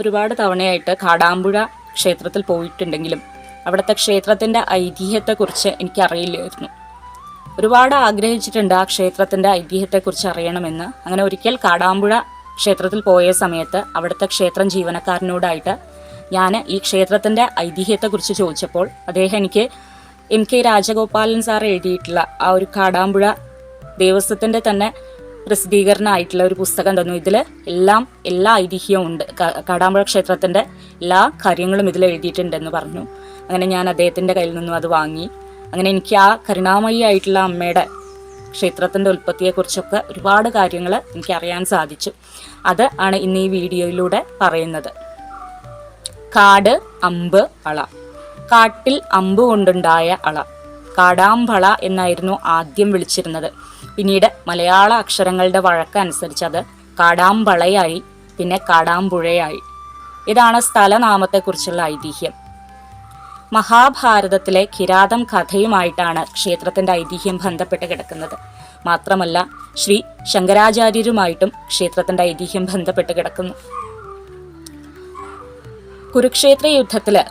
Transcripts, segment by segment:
ഒരുപാട് തവണയായിട്ട് കാടാമ്പുഴ ക്ഷേത്രത്തിൽ പോയിട്ടുണ്ടെങ്കിലും അവിടുത്തെ ക്ഷേത്രത്തിന്റെ ഐതിഹ്യത്തെക്കുറിച്ച് എനിക്കറിയില്ലായിരുന്നു. ഒരുപാട് ആഗ്രഹിച്ചിട്ടുണ്ട് ആ ക്ഷേത്രത്തിന്റെ ഐതിഹ്യത്തെക്കുറിച്ച് അറിയണമെന്ന്. അങ്ങനെ ഒരിക്കൽ കാടാമ്പുഴ ക്ഷേത്രത്തിൽ പോയ സമയത്ത് അവിടുത്തെ ക്ഷേത്രം ജീവനക്കാരനോടായിട്ട് ഞാൻ ഈ ക്ഷേത്രത്തിന്റെ ഐതിഹ്യത്തെക്കുറിച്ച് ചോദിച്ചപ്പോൾ അദ്ദേഹം എനിക്ക് എം കെ രാജഗോപാലൻ സാർ എഴുതിയിട്ടുള്ള ആ ഒരു കാടാമ്പുഴ ദേവസ്വത്തിന്റെ തന്നെ പ്രസിദ്ധീകരണമായിട്ടുള്ള ഒരു പുസ്തകം തന്നു ഇതിൽ എല്ലാം എല്ലാ ഐതിഹ്യവും ഉണ്ട്. കാടാമ്പുഴ ക്ഷേത്രത്തിന്റെ എല്ലാ കാര്യങ്ങളും ഇതിൽ എഴുതിയിട്ടുണ്ടെന്ന് പറഞ്ഞു. അങ്ങനെ ഞാൻ അദ്ദേഹത്തിന്റെ കയ്യിൽ നിന്നും അത് വാങ്ങി. അങ്ങനെ എനിക്ക് ആ കരുണാമയി ആയിട്ടുള്ള അമ്മയുടെ ക്ഷേത്രത്തിന്റെ ഉൽപ്പത്തിയെക്കുറിച്ചൊക്കെ ഒരുപാട് കാര്യങ്ങൾ എനിക്ക് അറിയാൻ സാധിച്ചു. അത് ആണ് ഇന്ന് ഈ വീഡിയോയിലൂടെ പറയുന്നത്. കാട് അമ്പ് അള കാട്ടിൽ അമ്പ് കൊണ്ടുണ്ടായ അള കാടാമ്പള എന്നായിരുന്നു ആദ്യം വിളിച്ചിരുന്നത്. പിന്നീട് മലയാള അക്ഷരങ്ങളുടെ വഴക്കനുസരിച്ച് അത് കാടാമ്പളയായി പിന്നെ കാടാമ്പുഴയായി. ഇതാണ് സ്ഥലനാമത്തെക്കുറിച്ചുള്ള ഐതിഹ്യം. മഹാഭാരതത്തിലെ കിരാതം കഥയുമായിട്ടാണ് ക്ഷേത്രത്തിന്റെ ഐതിഹ്യം ബന്ധപ്പെട്ട് കിടക്കുന്നത്. മാത്രമല്ല ശ്രീ ശങ്കരാചാര്യരുമായിട്ടും ക്ഷേത്രത്തിന്റെ ഐതിഹ്യം ബന്ധപ്പെട്ട് കിടക്കുന്നു. കുരുക്ഷേത്ര യുദ്ധത്തിൽ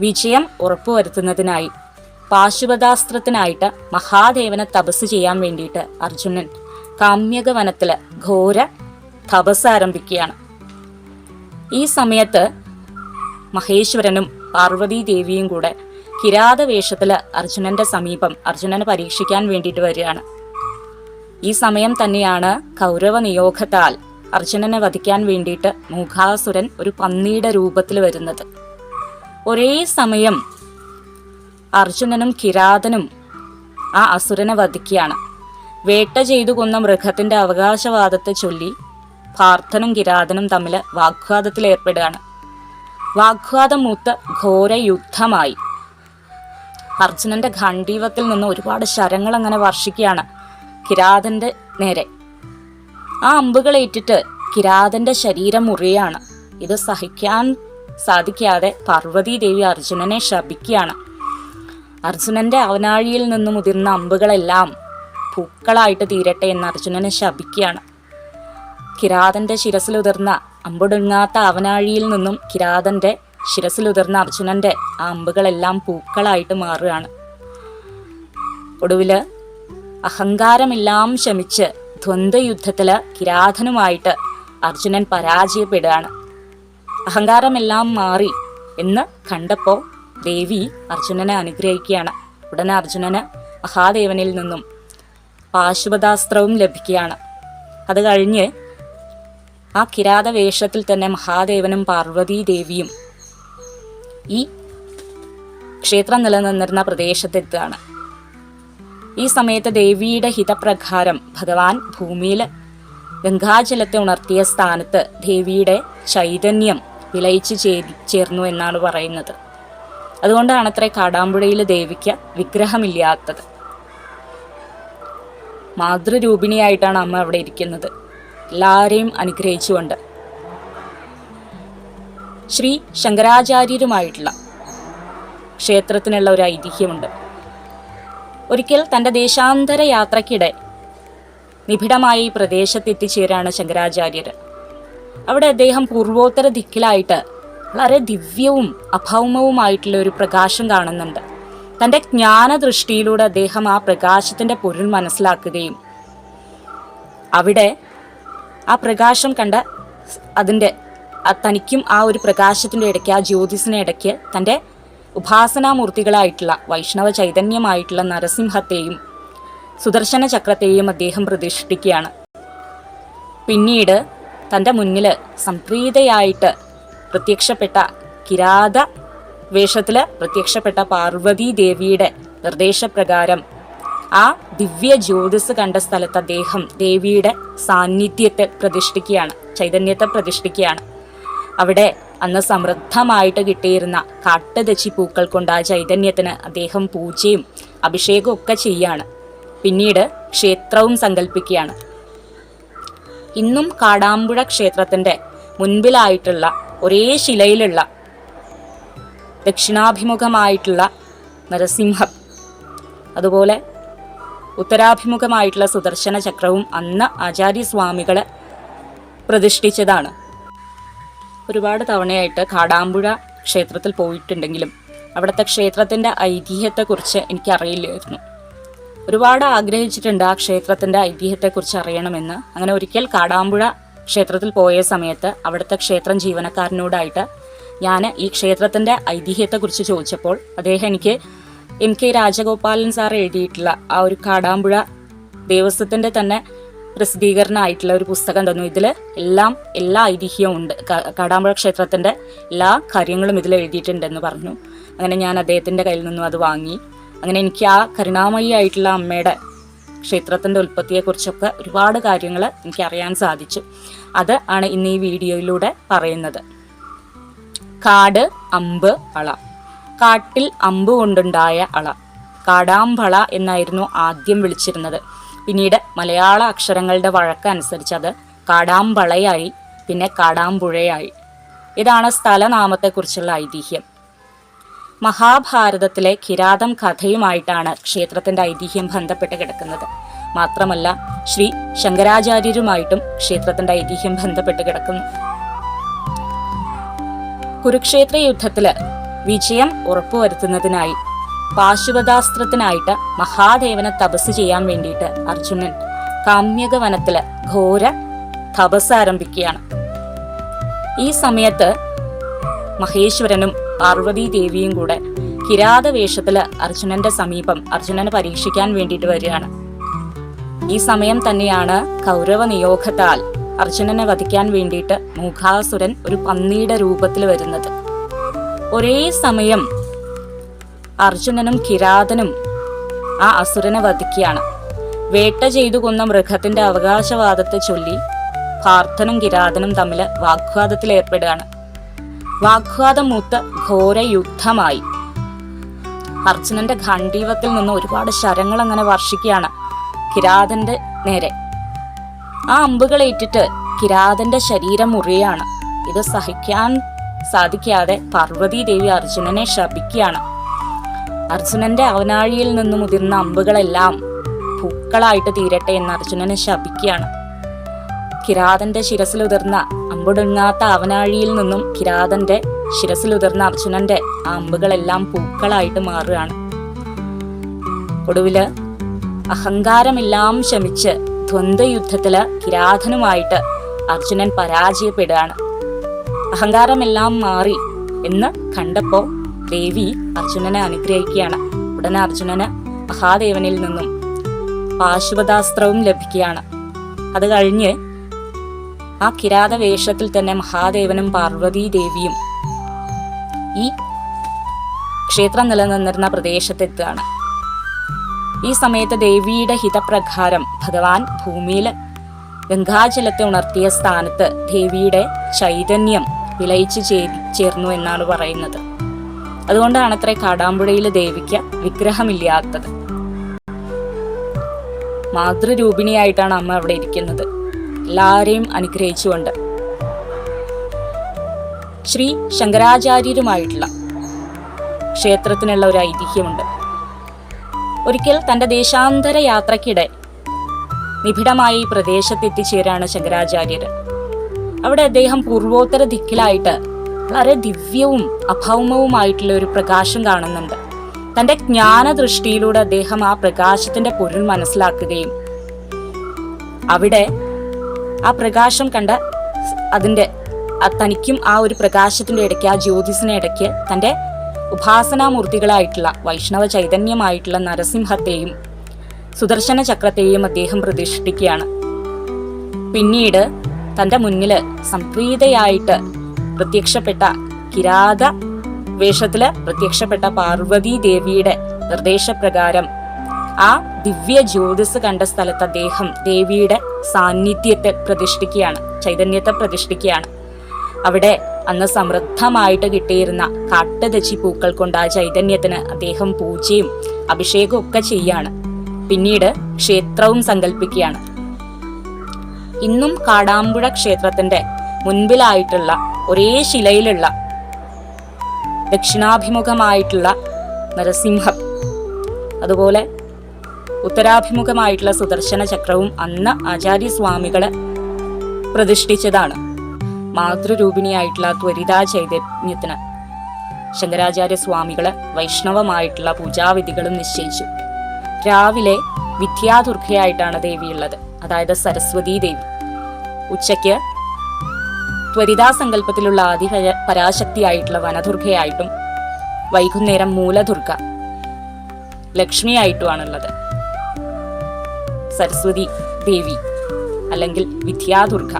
വിജയം ഉറപ്പുവരുത്തുന്നതിനായി പാശുപതാസ്ത്രത്തിനായിട്ട് മഹാദേവനെ തപസ് ചെയ്യാൻ വേണ്ടിയിട്ട് അർജുനൻ കാമ്യക വനത്തിൽ ഘോര തപസ് ആരംഭിക്കുകയാണ്. ഈ സമയത്ത് മഹേശ്വരനും പാർവതീ ദേവിയും കൂടെ കിരാത വേഷത്തിൽ അർജുനന്റെ സമീപം അർജുനനെ പരീക്ഷിക്കാൻ വേണ്ടിയിട്ട് വരികയാണ്. ഈ സമയം തന്നെയാണ് കൗരവ നിയോഗത്താൽ അർജുനനെ വധിക്കാൻ വേണ്ടിയിട്ട് മൂഘാസുരൻ ഒരു പന്നിയുടെ രൂപത്തിൽ വരുന്നത്. ഒരേ സമയം അർജുനനും കിരാതനും ആ അസുരനെ വധിക്കുകയാണ്. വേട്ട ചെയ്തു കൊന്ന മൃഗത്തിന്റെ അവകാശവാദത്തെ ചൊല്ലി പാർത്ഥനും കിരാതനും തമ്മിൽ വാഗ്വാദത്തിൽ ഏർപ്പെടുകയാണ്. വാഗ്വാദം മൂത്ത് ഘോരയുദ്ധമായി അർജുനന്റെ ഖണ്ഡീവത്തിൽ നിന്ന് ഒരുപാട് ശരങ്ങൾ അങ്ങനെ വർഷിക്കുകയാണ് കിരാതന്റെ നേരെ. ആ അമ്പുകളേറ്റിട്ട് കിരാതന്റെ ശരീരം മുറിയാണ് ഇത് സഹിക്കാൻ സാധിക്കാതെ പാർവതീദേവി അർജുനനെ ശപിക്കുകയാണ്. അർജുനന്റെ അവനാഴിയിൽ നിന്ന് മുതിർന്ന അമ്പുകളെല്ലാം പൂക്കളായിട്ട് തീരട്ടെ എന്ന് അർജുനനെ ശപിക്കുകയാണ്. കിരാതന്റെ ശിരസിലുതിർന്ന അമ്പൊടുങ്ങാത്ത അവനാഴിയിൽ നിന്നും കിരാതന്റെ ശിരസിലുതിർന്ന അർജുനന്റെ ആ അമ്പുകളെല്ലാം പൂക്കളായിട്ട് മാറുകയാണ്. ഒടുവിൽ അഹങ്കാരമെല്ലാം ശമിച്ച് ദ്വന്ദ്വയുദ്ധത്തിൽ കിരാതനുമായിട്ട് അർജുനൻ പരാജയപ്പെടുകയാണ്. അഹങ്കാരമെല്ലാം മാറി എന്ന് കണ്ടപ്പോൾ ദേവി അർജുനനെ അനുഗ്രഹിക്കുകയാണ്. ഉടനെ അർജുനന് മഹാദേവനിൽ നിന്നും പാശുപതാസ്ത്രവും ലഭിക്കുകയാണ്. അത് കഴിഞ്ഞ് ആ കിരാത വേഷത്തിൽ തന്നെ മഹാദേവനും പാർവതീ ദേവിയും ഈ ക്ഷേത്രം നിലനിന്നിരുന്ന പ്രദേശത്തെത്തുകയാണ്. ഈ സമയത്ത് ദേവിയുടെ ഹിതപ്രകാരം ഭഗവാൻ ഭൂമിയിൽ ഗംഗാജലത്തെ ഉണർത്തിയ സ്ഥാനത്ത് ദേവിയുടെ ചൈതന്യം വിലയിച്ച് ചേർന്നു എന്നാണ് പറയുന്നത്. അതുകൊണ്ടാണ് അത്ര കാടാമ്പുഴയിൽ ദേവിക്ക് വിഗ്രഹമില്ലാത്തത്. മാതൃരൂപിണിയായിട്ടാണ് അമ്മ അവിടെ ഇരിക്കുന്നത്. എല്ലാവരെയും അനുഗ്രഹിച്ചുകൊണ്ട്. ശ്രീ ശങ്കരാചാര്യരുമായിട്ടുള്ള ക്ഷേത്രത്തിനുള്ള ഒരു ഐതിഹ്യമുണ്ട്. ഒരിക്കൽ തന്റെ ദേശാന്തര യാത്രയ്ക്കിടെ നിബിഡമായ ഈ പ്രദേശത്ത് എത്തിച്ചേരാണ് ശങ്കരാചാര്യർ അവിടെ അദ്ദേഹം പൂർവോത്തര ദിക്കിലായിട്ട് വളരെ ദിവ്യവും അഭൗമവുമായിട്ടുള്ള ഒരു പ്രകാശം കാണുന്നുണ്ട്. തന്റെ ജ്ഞാനദൃഷ്ടിയിലൂടെ അദ്ദേഹം ആ പ്രകാശത്തിന്റെ പൊരുൾ മനസ്സിലാക്കുകയും അവിടെ ആ പ്രകാശം കണ്ട അതിന്റെ തനിക്കും ആ ഒരു പ്രകാശത്തിന്റെ ഇടയ്ക്ക് ആ ജ്യോതിസിനെ ഇടയ്ക്ക് തന്റെ ഉപാസനാമൂർത്തികളായിട്ടുള്ള വൈഷ്ണവ ചൈതന്യമായിട്ടുള്ള നരസിംഹത്തെയും സുദർശന ചക്രത്തെയും അദ്ദേഹം പ്രതിഷ്ഠിക്കുകയാണ്. പിന്നീട് തന്റെ മുന്നിൽ സംപ്രീതയായിട്ട് പ്രത്യക്ഷപ്പെട്ട കിരാത വേഷത്തിൽ പ്രത്യക്ഷപ്പെട്ട പാർവതി ദേവിയുടെ നിർദ്ദേശപ്രകാരം ആ ദിവ്യ ജ്യോതിസ് കണ്ട സ്ഥലത്ത് അദ്ദേഹം ദേവിയുടെ സാന്നിധ്യത്തെ പ്രതിഷ്ഠിക്കുകയാണ് ചൈതന്യത്തെ പ്രതിഷ്ഠിക്കുകയാണ്. അവിടെ അന്ന് സമൃദ്ധമായിട്ട് കിട്ടിയിരുന്ന കാട്ടുതച്ചി പൂക്കൾ കൊണ്ട് ആ ചൈതന്യത്തിന് അദ്ദേഹം പൂജയും അഭിഷേകവും ഒക്കെ ചെയ്യാണ്. പിന്നീട് ക്ഷേത്രവും സങ്കല്പിക്കുകയാണ്. ഇന്നും കാടാമ്പുഴ ക്ഷേത്രത്തിന്റെ മുൻപിലായിട്ടുള്ള ഒരേ ശിലയിലുള്ള ദക്ഷിണാഭിമുഖമായിട്ടുള്ള നരസിംഹം അതുപോലെ ഉത്തരാഭിമുഖമായിട്ടുള്ള സുദർശന ചക്രവും അന്ന് ആചാര്യസ്വാമികൾ പ്രതിഷ്ഠിച്ചതാണ്. ഒരുപാട് തവണയായിട്ട് കാടാമ്പുഴ ക്ഷേത്രത്തിൽ പോയിട്ടുണ്ടെങ്കിലും അവിടുത്തെ ക്ഷേത്രത്തിന്റെ ഐതിഹ്യത്തെക്കുറിച്ച് എനിക്കറിയില്ലായിരുന്നു. ഒരുപാട് ആഗ്രഹിച്ചിട്ടുണ്ട് ആ ക്ഷേത്രത്തിന്റെ ഐതിഹ്യത്തെക്കുറിച്ച് അറിയണമെന്ന്. അങ്ങനെ ഒരിക്കൽ കാടാമ്പുഴ ക്ഷേത്രത്തിൽ പോയ സമയത്ത് അവിടുത്തെ ക്ഷേത്രം ജീവനക്കാരനോടായിട്ട് ഞാൻ ഈ ക്ഷേത്രത്തിന്റെ ഐതിഹ്യത്തെക്കുറിച്ച് ചോദിച്ചപ്പോൾ അദ്ദേഹം എനിക്ക് എം കെ രാജഗോപാലൻ സാർ എഴുതിയിട്ടുള്ള ആ ഒരു കാടാമ്പുഴ ദേവസ്വത്തിന്റെ തന്നെ പ്രസിദ്ധീകരണമായിട്ടുള്ള ഒരു പുസ്തകം തന്നു. ഇതിൽ എല്ലാം എല്ലാ ഐതിഹ്യവും ഉണ്ട്. കാടാമ്പുഴ ക്ഷേത്രത്തിന്റെ എല്ലാ കാര്യങ്ങളും ഇതിൽ എഴുതിയിട്ടുണ്ടെന്ന് പറഞ്ഞു. അങ്ങനെ ഞാൻ അദ്ദേഹത്തിന്റെ കയ്യിൽ നിന്നും അത് വാങ്ങി. അങ്ങനെ എനിക്ക് ആ കരുണാമയി ആയിട്ടുള്ള അമ്മയുടെ ക്ഷേത്രത്തിന്റെ ഉൽപ്പത്തിയെക്കുറിച്ചൊക്കെ ഒരുപാട് കാര്യങ്ങൾ എനിക്ക് അറിയാൻ സാധിച്ചു. അത് ആണ് ഇന്ന് ഈ വീഡിയോയിലൂടെ പറയുന്നത്. കാട് അമ്പ് അള കാട്ടിൽ അമ്പ് കൊണ്ടുണ്ടായ അള. കാടാമ്പള എന്നായിരുന്നു ആദ്യം വിളിച്ചിരുന്നത്. പിന്നീട് മലയാള അക്ഷരങ്ങളുടെ വഴക്കനുസരിച്ച് അത് കാടാമ്പളയായി പിന്നെ കാടാമ്പുഴയായി. ഇതാണ് സ്ഥലനാമത്തെക്കുറിച്ചുള്ള ഐതിഹ്യം. മഹാഭാരതത്തിലെ കിരാതം കഥയുമായിട്ടാണ് ക്ഷേത്രത്തിന്റെ ഐതിഹ്യം ബന്ധപ്പെട്ട് കിടക്കുന്നത്. മാത്രമല്ല ശ്രീ ശങ്കരാചാര്യരുമായിട്ടും ക്ഷേത്രത്തിന്റെ ഐതിഹ്യം ബന്ധപ്പെട്ട് കിടക്കുന്നു. കുരുക്ഷേത്ര യുദ്ധത്തിൽ വിജയം ഉറപ്പുവരുത്തുന്നതിനായി പാശുപതാസ്ത്രത്തിനായിട്ട് മഹാദേവനെ തപസ് ചെയ്യാൻ വേണ്ടിയിട്ട് അർജുനൻ കാമ്യക വനത്തിൽ ഘോര തപസ് ആരംഭിക്കുകയാണ്. ഈ സമയത്ത് മഹേശ്വരനും പാർവതി ദേവിയും കൂടെ കിരാത വേഷത്തിൽ അർജുനന്റെ സമീപം അർജുനനെ പരീക്ഷിക്കാൻ വേണ്ടിയിട്ട് വരികയാണ്. ഈ സമയം തന്നെയാണ് കൗരവ നിയോഗത്താൽ അർജുനനെ വധിക്കാൻ വേണ്ടിയിട്ട് മൂഖാസുരൻ ഒരു പന്നിയുടെ രൂപത്തിൽ വരുന്നത്. ഒരേ സമയം അർജുനനും കിരാതനും ആ അസുരനെ വധിക്കുകയാണ്. വേട്ട ചെയ്തു കൊന്ന മൃഗത്തിന്റെ അവകാശവാദത്തെ ചൊല്ലി പാർത്ഥനും കിരാതനും തമ്മിൽ വാഗ്വാദത്തിൽ ഏർപ്പെടുകയാണ് വാഗ്വാദം മൂത്ത് ഘോര യുദ്ധമായി അർജുനന്റെ ഖണ്ഡീവത്തിൽ നിന്ന് ഒരുപാട് ശരങ്ങൾ അങ്ങനെ വർഷിക്കുകയാണ് കിരാതന്റെ നേരെ. ആ അമ്പുകളേറ്റിട്ട് കിരാതന്റെ ശരീരം മുറിയാണ് ഇത് സഹിക്കാൻ സാധിക്കാതെ പാർവതി ദേവി അർജുനനെ ശപിക്കുകയാണ്. അർജുനന്റെ അവനാഴിയിൽ നിന്ന് മുതിർന്ന അമ്പുകളെല്ലാം പൂക്കളായിട്ട് തീരട്ടെ എന്ന് അർജുനനെ ശപിക്കുകയാണ്. കിരാതന്റെ ശിരസിലുതിർന്ന അമ്പൊടുങ്ങാത്ത അവനാഴിയിൽ നിന്നും കിരാതന്റെ ശിരസിലുതിർന്ന അർജുനന്റെ ആ അമ്പുകളെല്ലാം പൂക്കളായിട്ട് മാറുകയാണ്. ഒടുവിൽ അഹങ്കാരമെല്ലാം ശമിച്ച് ദ്വന്ദ്വയുദ്ധത്തിൽ കിരാതനുമായിട്ട് അർജുനൻ പരാജയപ്പെടുകയാണ്. അഹങ്കാരമെല്ലാം മാറി എന്ന് കണ്ടപ്പോ ദേവി അർജുനനെ അനുഗ്രഹിക്കുകയാണ്. ഉടനെ അർജുനന് മഹാദേവനിൽ നിന്നും പാശുപതാസ്ത്രവും ലഭിക്കുകയാണ്. അത് കഴിഞ്ഞ് ആ കിരാത വേഷത്തിൽ തന്നെ മഹാദേവനും പാർവതീ ദേവിയും ഈ ക്ഷേത്രം നിലനിന്നിരുന്ന പ്രദേശത്തെത്തുകയാണ്. ഈ സമയത്ത് ദേവിയുടെ ഹിതപ്രകാരം ഭഗവാൻ ഭൂമിയിൽ ഗംഗാജലത്തെ ഉണർത്തിയ സ്ഥാനത്ത് ദേവിയുടെ ചൈതന്യം വിലയിച്ചു ചേ- ചേർന്നു എന്നാണ് പറയുന്നത്. അതുകൊണ്ടാണ് അത്ര കാടാമ്പുഴയിൽ ദേവിക്ക് വിഗ്രഹമില്ലാത്തത്. മാതൃരൂപിണിയായിട്ടാണ് അമ്മ അവിടെ ഇരിക്കുന്നത്. എല്ലാരെയും അനുഗ്രഹിച്ചുകൊണ്ട്. ശ്രീ ശങ്കരാചാര്യരുമായിട്ടുള്ള ക്ഷേത്രത്തിനുള്ള ഒരു ഐതിഹ്യമുണ്ട്. ഒരിക്കൽ തന്റെ ദേശാന്തര യാത്രക്കിടെ നിബിഡമായി ഈ പ്രദേശത്തെത്തിച്ചേരാണ് ശങ്കരാചാര്യർ അവിടെ അദ്ദേഹം പൂർവോത്തര ദിക്കിലായിട്ട് വളരെ ദിവ്യവും അഭൗമവുമായിട്ടുള്ള ഒരു പ്രകാശം കാണുന്നുണ്ട്. തന്റെ ജ്ഞാനദൃഷ്ടിയിലൂടെ അദ്ദേഹം ആ പ്രകാശത്തിന്റെ പൊരുൾ മനസ്സിലാക്കുകയും അവിടെ ആ പ്രകാശം കണ്ട അതിന്റെ തനിക്കും ആ ഒരു പ്രകാശത്തിന്റെ ഇടയ്ക്ക് ആ ജ്യോതിസിനെ ഇടയ്ക്ക് തന്റെ ഉപാസനാമൂർത്തികളായിട്ടുള്ള വൈഷ്ണവ ചൈതന്യമായിട്ടുള്ള നരസിംഹത്തെയും സുദർശന ചക്രത്തെയും അദ്ദേഹം പ്രതിഷ്ഠിക്കുകയാണ്. പിന്നീട് തന്റെ മുന്നിൽ സംപ്രീതയായിട്ട് പ്രത്യക്ഷപ്പെട്ട കിരാത വേഷത്തിൽ പ്രത്യക്ഷപ്പെട്ട പാർവതി ദേവിയുടെ നിർദ്ദേശപ്രകാരം ആ ദിവ്യ ജ്യോതിസ് കണ്ട സ്ഥലത്ത് അദ്ദേഹം ദേവിയുടെ സാന്നിധ്യത്തെ പ്രതിഷ്ഠിക്കുകയാണ് ചൈതന്യത്തെ പ്രതിഷ്ഠിക്കുകയാണ്. അവിടെ അന്ന് സമൃദ്ധമായിട്ട് കിട്ടിയിരുന്ന കാട്ടുതച്ചി പൂക്കൾ കൊണ്ട് ആ ചൈതന്യത്തിന് അദ്ദേഹം പൂജയും അഭിഷേകവും ഒക്കെ ചെയ്യാണ്. പിന്നീട് ക്ഷേത്രവും സങ്കല്പിക്കുകയാണ്. ഇന്നും കാടാമ്പുഴ ക്ഷേത്രത്തിന്റെ മുൻപിലായിട്ടുള്ള ഒരേ ശിലയിലുള്ള ദക്ഷിണാഭിമുഖമായിട്ടുള്ള നരസിംഹം അതുപോലെ ഉത്തരാഭിമുഖമായിട്ടുള്ള സുദർശന ചക്രവും അന്ന് ആചാര്യസ്വാമികൾ പ്രതിഷ്ഠിച്ചതാണ്. മാതൃരൂപിണിയായിട്ടുള്ള ത്വരിതാ ചൈതന്യത്തിന് ശങ്കരാചാര്യ സ്വാമികൾ വൈഷ്ണവമായിട്ടുള്ള പൂജാവിധികളും നിശ്ചയിച്ചു. രാവിലെ വിദ്യാദുർഗയായിട്ടാണ് ദേവിയുള്ളത്. അതായത് സരസ്വതീ ദേവി. ഉച്ചയ്ക്ക് ത്വരിതാ സങ്കല്പത്തിലുള്ള ആദി പര- പരാശക്തിയായിട്ടുള്ള വനദുർഗയായിട്ടും വൈകുന്നേരം മൂലദുർഗ ലക്ഷ്മിയായിട്ടുമാണുള്ളത്. സരസ്വതി ദേവി അല്ലെങ്കിൽ വിദ്യാദുർഗ.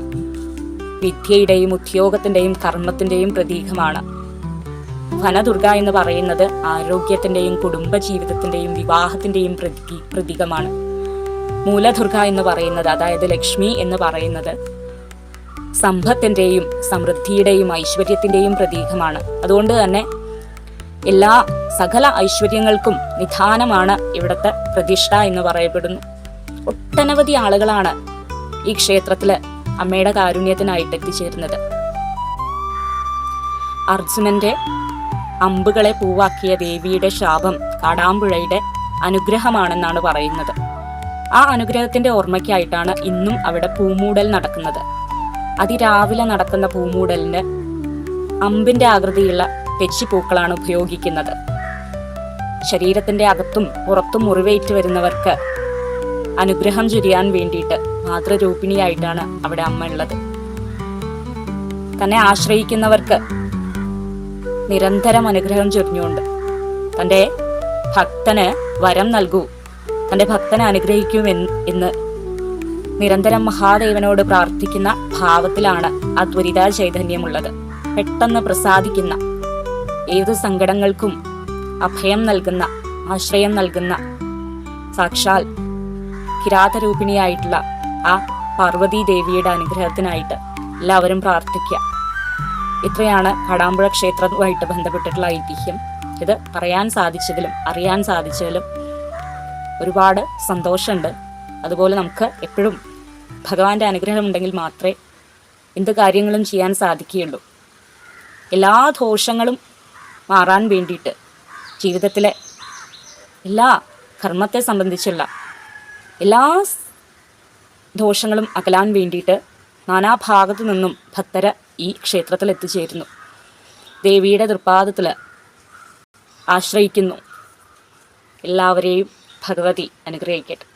വിദ്യയുടെയും ഉദ്യോഗത്തിന്റെയും കർമ്മത്തിന്റെയും പ്രതീകമാണ്. വനദുർഗ എന്ന് പറയുന്നത് ആരോഗ്യത്തിന്റെയും കുടുംബജീവിതത്തിന്റെയും വിവാഹത്തിന്റെയും പ്രതി പ്രതീകമാണ്. മൂലദുർഗ എന്ന് പറയുന്നത് അതായത് ലക്ഷ്മി എന്ന് പറയുന്നത് സമ്പത്തിന്റെയും സമൃദ്ധിയുടെയും ഐശ്വര്യത്തിന്റെയും പ്രതീകമാണ്. അതുകൊണ്ട് തന്നെ എല്ലാ സകല ഐശ്വര്യങ്ങൾക്കും നിധാനമാണ് ഇവിടുത്തെ പ്രതിഷ്ഠ എന്ന് പറയപ്പെടുന്നു. ഒട്ടനവധി ആളുകളാണ് ഈ ക്ഷേത്രത്തിൽ അമ്മയുടെ കാരുണ്യത്തിനായിട്ട് എത്തിച്ചേരുന്നത്. അർജുനന്റെ അമ്പുകളെ പൂവാക്കിയ ദേവിയുടെ ശാപം കാടാമ്പുഴയുടെ അനുഗ്രഹമാണെന്നാണ് പറയുന്നത്. ആ അനുഗ്രഹത്തിന്റെ ഓർമ്മയ്ക്കായിട്ടാണ് ഇന്നും അവിടെ പൂമൂടൽ നടക്കുന്നത്. അതിരാവിലെ നടക്കുന്ന പൂമൂടലിന് അമ്പിന്റെ ആകൃതിയുള്ള തെച്ചിപ്പൂക്കളാണ് ഉപയോഗിക്കുന്നത്. ശരീരത്തിന്റെ അകത്തും പുറത്തും മുറിവേറ്റ് വരുന്നവർക്ക് അനുഗ്രഹം ചൊരിയാൻ വേണ്ടിയിട്ട് മാതൃരൂപിണിയായിട്ടാണ് അവിടെ അമ്മ ഉള്ളത്. തന്നെ ആശ്രയിക്കുന്നവർക്ക് നിരന്തരം അനുഗ്രഹം ചൊരിഞ്ഞുകൊണ്ട് തന്റെ ഭക്തന് വരം നൽകൂ തന്റെ ഭക്തനെ അനുഗ്രഹിക്കൂ എന്ന് നിരന്തരം മഹാദേവനോട് പ്രാർത്ഥിക്കുന്ന ഭാവത്തിലാണ് ആ ത്വരിതാ ചൈതന്യമുള്ളത് പെട്ടെന്ന് പ്രസാദിക്കുന്ന ഏത് സങ്കടങ്ങൾക്കും അഭയം നൽകുന്ന ആശ്രയം നൽകുന്ന സാക്ഷാൽ കിരാതരൂപിണിയായിട്ടുള്ള ആ പാർവതീ ദേവിയുടെ അനുഗ്രഹത്തിനായിട്ട് എല്ലാവരും പ്രാർത്ഥിക്കുക. ഇത്രയാണ് കടാമ്പുഴ ക്ഷേത്രവുമായിട്ട് ബന്ധപ്പെട്ടിട്ടുള്ള ഐതിഹ്യം. ഇത് പറയാൻ സാധിച്ചതിലും അറിയാൻ സാധിച്ചതിലും ഒരുപാട് സന്തോഷമുണ്ട്. അതുപോലെ നമുക്ക് എപ്പോഴും ഭഗവാന്റെ അനുഗ്രഹം ഉണ്ടെങ്കിൽ മാത്രമേ എന്ത് കാര്യങ്ങളും ചെയ്യാൻ സാധിക്കുകയുള്ളൂ. എല്ലാ ദോഷങ്ങളും മാറാൻ വേണ്ടിയിട്ട് ജീവിതത്തിലെ എല്ലാ കർമ്മത്തെ സംബന്ധിച്ചുള്ള എല്ലാ ദോഷങ്ങളും അകലാൻ വേണ്ടിയിട്ട് നാനാഭാഗത്തു നിന്നും ഭക്തര് ഈ ക്ഷേത്രത്തിൽ എത്തിച്ചേരുന്നു ദേവിയുടെ തൃപ്പാദത്തിൽ ആശ്രയിക്കുന്നു. എല്ലാവരെയും ഭഗവതി അനുഗ്രഹിക്കട്ടെ.